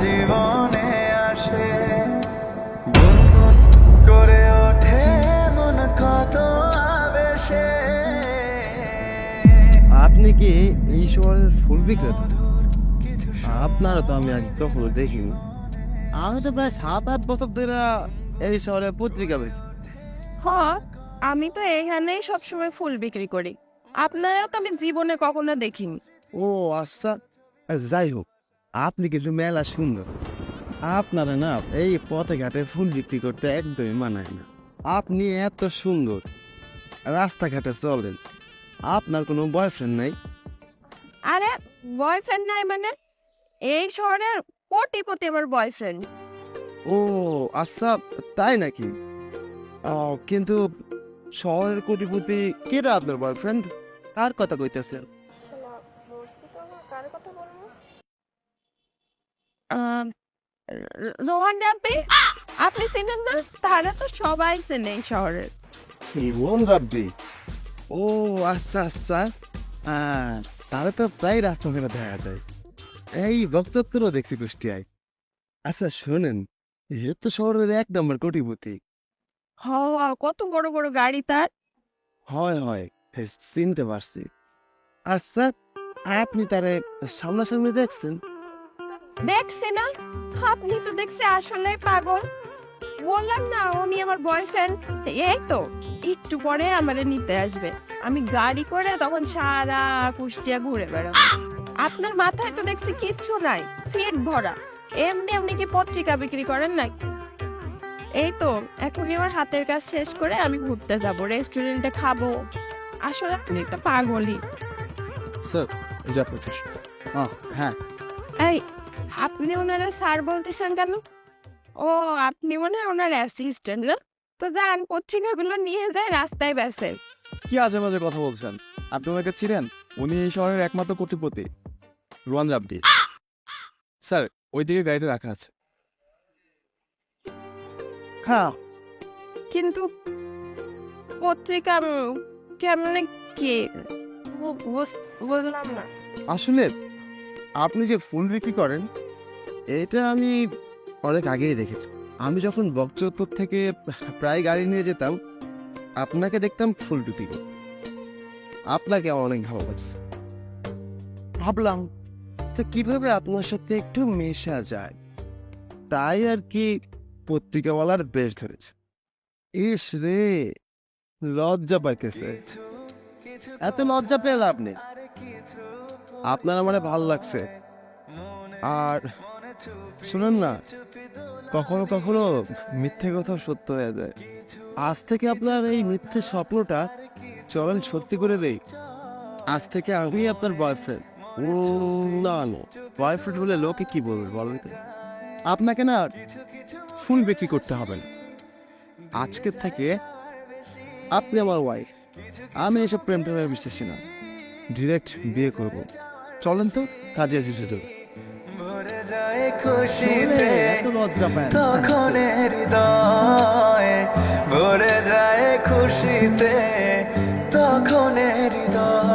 জীবনে আসে। গুনগুন করে ওঠে মন কত আবেশে। আপনি কি এই শহরের ফুল বিক্রেতা? কিছু আপনারা তো আমি কখনো দেখিনি। আমি তো প্রায় সাত আট বছর ধরে এই শহরে পত্রিকা বেছি হ্যাঁ আমি তো এখানেই সবসময় ফুল বিক্রি করি। আপনারাও তো আমি জীবনে কখনো দেখিনি। ও আচ্ছা। যাই হোক আপনি কিন্তু মেলা সুন্দর। আপনারা না এই পথে ঘাটে ফুল বিক্রি করতে একদমই মানায় না। আপনি এত সুন্দর। রাস্তাঘাটে চলেন। আপনার কোনো বয়ফ্রেন্ড নাই? আরে বয়ফ্রেন্ড নাই মানে? এই শহরের কোটিপতি আমার বয়ফ্রেন্ড ও আচ্ছা তাই নাকি? কিন্তু শহরের কোটিপতি কেটা আপনার বয়ফ্রেন্ড কার কথা কইতেছেন? রোহান রাব্বি আপনি? চিনেন না? তারা তো সবাই চেনে এই শহরের ইমন রাব্বি? ও আচ্ছা আচ্ছা। তাহলে তো প্রায় রাস্তাঘাটে দেখা যায়। এই বক্তব্যও দেখছি কুষ্টিয়ায়। আচ্ছা শোনেন এ তো শহরের এক নম্বর কোটিপতি। হ, কত বড় বড় গাড়ি তার? হয় হয় চিনতে পারছি। আচ্ছা আপনি তারে সামনাসামনি দেখছেন? দেখছি না আপনি তো দেখছি আসলে পাগল। বললাম না উনি আমার বয়ফ্রেন্ড এই তো একটু পরে আমারে নিতে আসবে। আমি গাড়ি করে তখন সারা কুষ্টিয়া ঘুরে বেড়াবো। আপনার মাথায় তো দেখছি কিচ্ছু নাই সিট ভরা। এমনি এমনি কি পত্রিকা বিক্রি করেন না এই তো এখনই আমার হাতের কাজ শেষ করে আমি ঘুরতে যাব রেস্টুরেন্টে খাব। আসলে আপনি একটা পাগলই। স্যার এই যে হ্যাঁ। এই আপনি ওনারা স্যার বলতেছেন কেন? ও আপনি মনে হয় ওনার অ্যাসিস্ট্যান্ট না? তো যান পত্রিকাগুলো নিয়ে যায় রাস্তায় বেসে কি আজে মাঝে কথা বলছেন? আপনি ওনাকে ছিলেন উনি এই শহরের একমাত্র কোটিপতি রোয়ান রাব্বি। স্যার ওইদিকে গাড়িটা রাখা আছে। হ্যাঁ। কিন্তু পত্রিকা কেমনে কি? বুঝলাম না। আসলে আপনি যে ফুল বিক্রি করেন, এটা আমি অনেক আগেই দেখেছি। আমি যখন বকচত্বর থেকে প্রায় গাড়ি নিয়ে যেতাম, আপনাকে দেখতাম ফুল করতে। আপনাকে অনেক ভালো লাগছে। ভাবলাম, তো কীভাবে আপনার সাথে একটু মেশা যায়? তাই আর কি পত্রিকাওয়ালার বেশ ধরেছে। ইস রে, লজ্জা পাইতেছে। এত লজ্জা পেল আপনি আপনার আমার ভালো লাগছে। আর শুনুন না, কখনো কখনো মিথ্যে কথা সত্য হয়ে যায়। আজ থেকে আপনার এই মিথ্যে স্বপ্নটা চলেন সত্যি করে দেই। আজ থেকে আমি আপনার বয়ফ্রেন্ড ও, না না। বয়ফ্রেন্ড বলে লোকে কি বলবে বলেন আপনাকে না ফুল বিক্রি করতে হবে না। আজকের থেকে আপনি আমার ওয়াইফ আমি এসব প্রেম টেমে বিশ্বাসী না। ডিরেক্ট বিয়ে করব। চলেন তো কাজে এসে যাবে খুশিতে। তখন হৃদয় ভরে যায় খুশিতে তখন হৃদয়